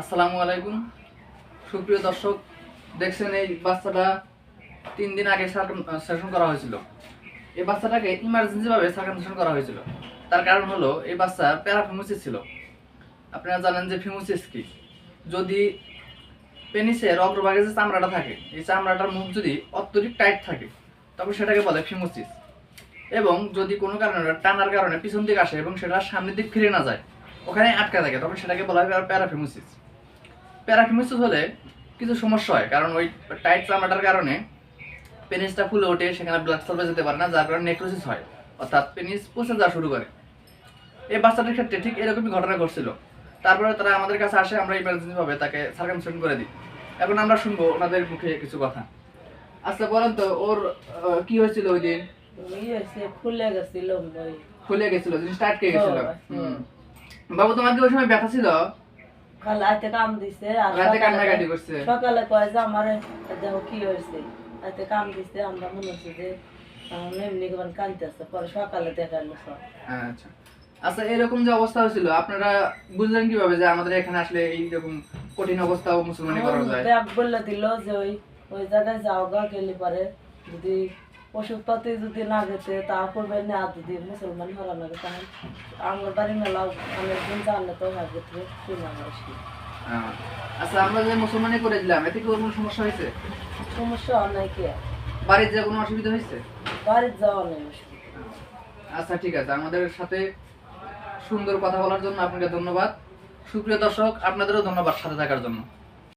আসসালামু আলাইকুম। সুপ্রিয় দর্শক, দেখছেন এই বাচ্চাটা তিন দিন আগে সেশন করা হয়েছিল। এই বাচ্চাটাকে ইমার্জেন্সি ভাবে সার্কামসেশন করা হয়েছিল। তার কারণ হলো, এই বাচ্চা প্যারাফিমোসিস ছিল। আপনারা জানেন যে ফিমোসিস কি? যদি পেনিসের অগ্রভাগে যে চামড়াটা থাকে, এই চামড়াটার মুখ যদি অত্যধিক টাইট থাকে, তবে সেটাকে বলে ফিমোসিস এবং যদি কোনো কারণে টানার কারণে পিছন দিকে আসে এবং সেটা সামনের দিক ফিরে না যায়, ওখানে আটকা থাকে, তখন সেটাকে বলা হয় প্যারাফিমোসিস প্যারাফিমোসিস হলে কিছু সমস্যা হয় কারণ ওই টাইট চামড়াটার কারণে পেনিসটা ফুলে ওঠে সেখানে ব্লাড সার্ভে যেতে পারে না যার কারণে নেক্রোসিস হয়। অর্থাৎ পেনিস পচে যাওয়া শুরু করে। এই বাচ্চাটার ক্ষেত্রে ঠিক এরকমই ঘটনা ঘটছিল। তারপরে তারা আমাদের কাছে আসে আমরা ইমার্জেন্সি ভাবে তাকে সার্কামসেশন করে দিই। এখন আমরা শুনব ওনাদের মুখে কিছু কথা। আচ্ছা বলেন তো ওর কি হয়েছিল ওই দিন? ফুলে গেছিল ওই ফুলে গেছিল জিনিসটা আটকে গেছিল। বাবু তোমার কি ওই সময় ব্যথা ছিল? রাতে কাম দিছে আর সকালে কান্নাকাটি করছে। সকালে কয় যে আমার কি হয়েছে? রাতে কাম দিছে আমরা মনে হচ্ছে যে এমনি পরে সকালে দেখাল সব। আচ্ছা। আচ্ছা এরকম যে অবস্থা হয়েছিল আপনারা বুঝলেন কীভাবে যে আমাদের এখানে আসলে এইরকম কঠিন অবস্থা মুসলমানি করা যায়? ব্যাগ বলে দিল যে ওই ওই জায়গায় যাও গা গেলে পারে যদি ওষুধপাতি যদি না গেছে তা করবে না যদি মুসলমান হরা না তাহলে আমার বাড়ি মেলা অনেকদিন জানলে তো শুনে আসি আচ্ছা আমরা যে মুসলমানি করে দিলাম এতে কি কোনো সমস্যা হয়েছে? সমস্যা অনেক কি? বাড়ির যে কোনো অসুবিধা হয়েছে? বাড়ির যাওয়া নেই অসুবিধা। আচ্ছা ঠিক আছে আমাদের সাথে সুন্দর কথা বলার জন্য আপনাকে ধন্যবাদ। সুপ্রিয় দর্শক আপনাদেরও ধন্যবাদ সাথে থাকার জন্য।